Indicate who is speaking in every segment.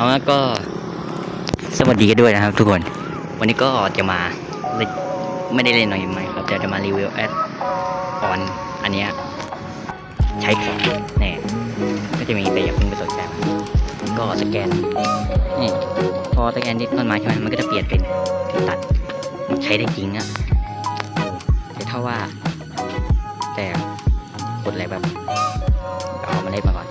Speaker 1: เอาละก็สวัสดีกันด้วยนะครับ ทุกคน วันนี้ก็จะมาไม่ได้เล่นหน่อยไหมครับแต่จะมารีวิวแอดออนอันเนี้ยใช้ของแน่ก็จะมีแต่อย่าเพิ่งไปสนใจมันก็สแกนนี่พอสแกนที่ต้นไม้ใช่ไหมมันก็จะเปลี่ยนเป็นตัดใช้ได้จริงอะแต่ถ้าว่า แต่กดอะไรแบบเอามาเล่นมาก่อน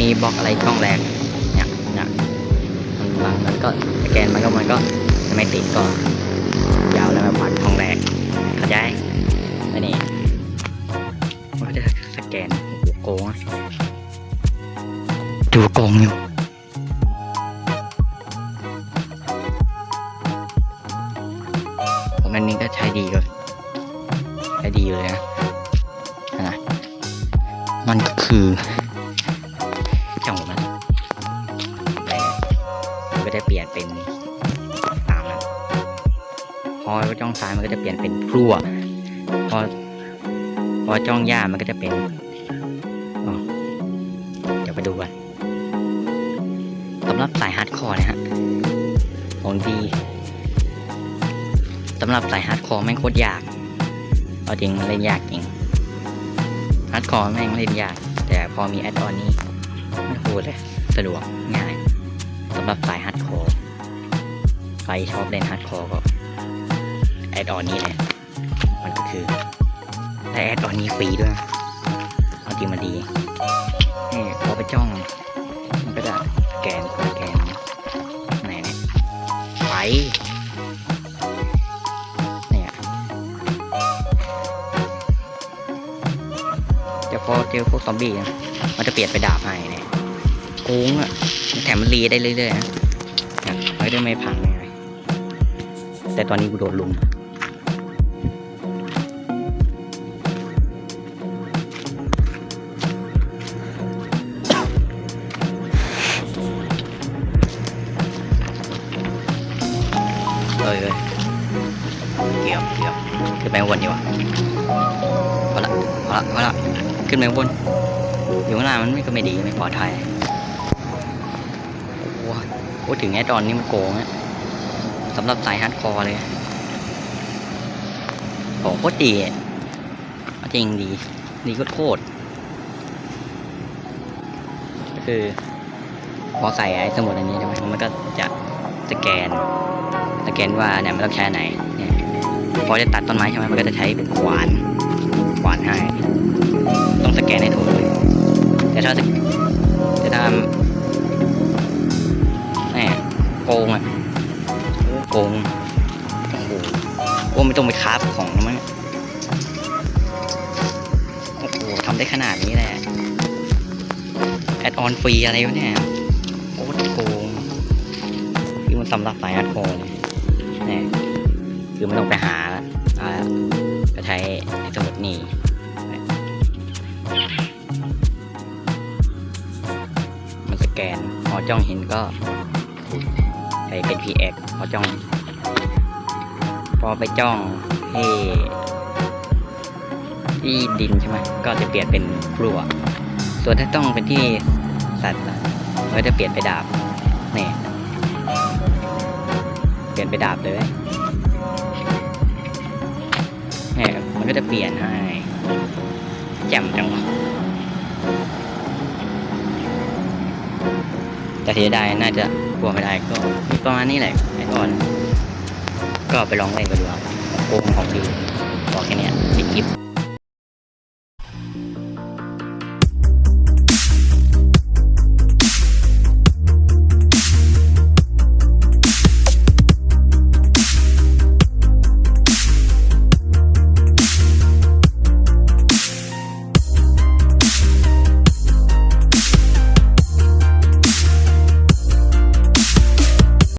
Speaker 1: มีบล็อกอะไรช่องแรกเนี่ยเนี่ยมันบางมันก็สแกนมันก็มันก็จะไม่ติดก็ยาวแล้วมาปัดช่องแรกเข้าใจไม่นี่มันจะสแกนโอ้โกงดูโกงอยู่ผมอันนี้ก็ใช้ดีก็ใช้ดีเลยนะนะมันก็คือ เป็นตามนั้นพอจ้องซ้ายมันก็จะเปลี่ยนเป็นพลั่วพอพอจ้องย่ามันก็จะเป็นเดี๋ยวไปดูกันสำหรับสายฮาร์ดคอร์นะฮะของดีสำหรับสายฮาร์ดคอร์แม่งโคตรยากเอาจริงเล่นยากจริงฮาร์ดคอร์แม่งเล่นยาก แต่พอมีแอดออนนี้ไม่พูดเลยสะดวกง่ายสำหรับสายฮาร์ดคอร์ ใครชอบเล่นฮาร์ดคอร์ก็แอดออนนี้เลยมันก็คือแต่แอดออนนี้ฟรีด้วยเอาจริงมาดีนี่พอไปจ้อง มันก็จะแกนแกนไหนเนี่ยไปเนี่ยจะพอเจอพวกซอมบี้มันจะเปลี่ยนไปดาบให้เนี่ยโกงอะแถมมันรีได้เรื่อยๆนะไม่ได้ไม่พัง แต่ตอนนี้กูโดนลุมเอ้ยเกี่ยวเกี่ยวขึ้นไปข้างบนดีกว่าพอละพอละพอละขึ้นไปข้างบนอยู่ข้างล่างมันไม่ก็ไม่ดีไม่ปลอดภัยโอ้โหถึงแอดออนนี่มันโกงอะ สำหรับสายฮาร์ดคอร์เลยโอ้โคตรดีอะจริงดี ดีโคตรก็คือ พอใส่ไอ้สมุดอันนี้ใช่ไหมมันก็จะสแกน สแกนว่าเนี่ยมันต้องใช้ไหนเนี่ยพอจะตัดต้นไม้ใช่ไหมมันก็จะใช้เป็นขวาน ขวานให้ ต้องสแกนให้ถูกเลยแต่ถ้าแต่ถ้าแหมโกงอะ โกงโอ้โหโอ้ไม่ต้องไปคราฟของแล้วมั้งโอ้โหทำได้ขนาดนี้แหละแอดออนฟรีอะไรวะเนี่ยโอ้โกงคือมันสำหรับสายฮาร์ดคอร์เลยนี่คือไม่ต้องไปหาอ่าก็ใช้ไอ้สมุดนี่มันสแกนพอจ้องเห็นก็ เป็น PX พอจ้อง พอไปจ้องที่ที่ดินใช่ไหมก็จะเปลี่ยนเป็นปลัว ส่วนถ้าต้องเป็นที่สัตว์ก็จะเปลี่ยนไปดาบนี่เปลี่ยนไปดาบเลยนี่มันก็จะเปลี่ยนให้แจ่มจังวะ แต่ที่ได้น่าจะกลัวไม่ได้ก็มีประมาณนี้แหละไอออนก็ไปลองเล่นกันดูครับโกงของดีบอกแค่นี้ปิดคลิป